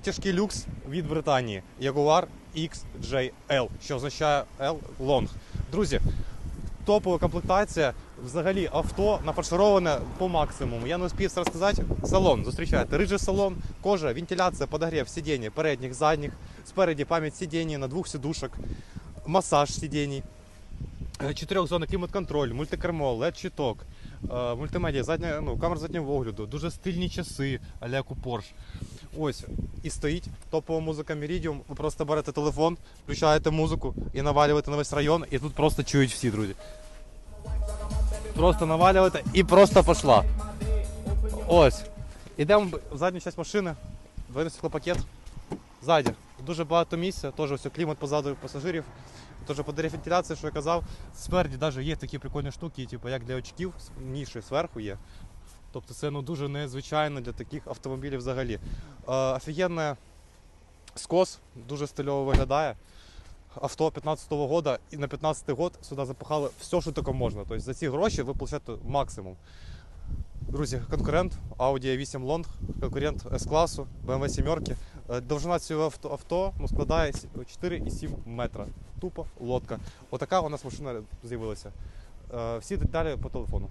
Тяжкий люкс від Британії Jaguar XJL, що означає L Long. Друзі, топова комплектація. Взагалі авто нафаршироване по максимуму. Я не успів розказати. Салон, зустрічайте. Рижий салон, кожа, вентиляція, подогрів сидінь передніх, задніх, спереді пам'ять сидінь на двох сидушок, масаж сидінь. Чотирьохзонний клімат-контроль, мультикермо, LED-щиток, е, мультимедіа, задня, ну, камера заднього огляду, дуже стильні часи, а-ля Porsche. Ось, і стоїть топова музика Meridium. Ви просто берете телефон, включаєте музику і навалюєте на весь район, і тут просто чують всі, друзі. Просто навалюєте і просто пішла. Ось. Ідемо в задню частину машини, двойний стеклопакет. Ззаді. Дуже багато місця, теж ось клімат позаду пасажирів. Теж по вентиляції, що я казав, спереді навіть є такі прикольні штуки, типу, як для очків, ніші зверху є. Тобто це ну, дуже незвичайно для таких автомобілів взагалі. Е, офігенне скос, дуже стильово виглядає. Авто 15-го года і на 15-й год сюди запихали все, що тільки можна. Тобто за ці гроші ви получаєте максимум. Друзі, конкурент Audi A8 Long, конкурент S-класу, BMW 7. Е, Довжина цього авто, авто ну, складає 4,7 метра. Тупо лодка. Отака у нас машина з'явилася. Е, Всі деталі по телефону.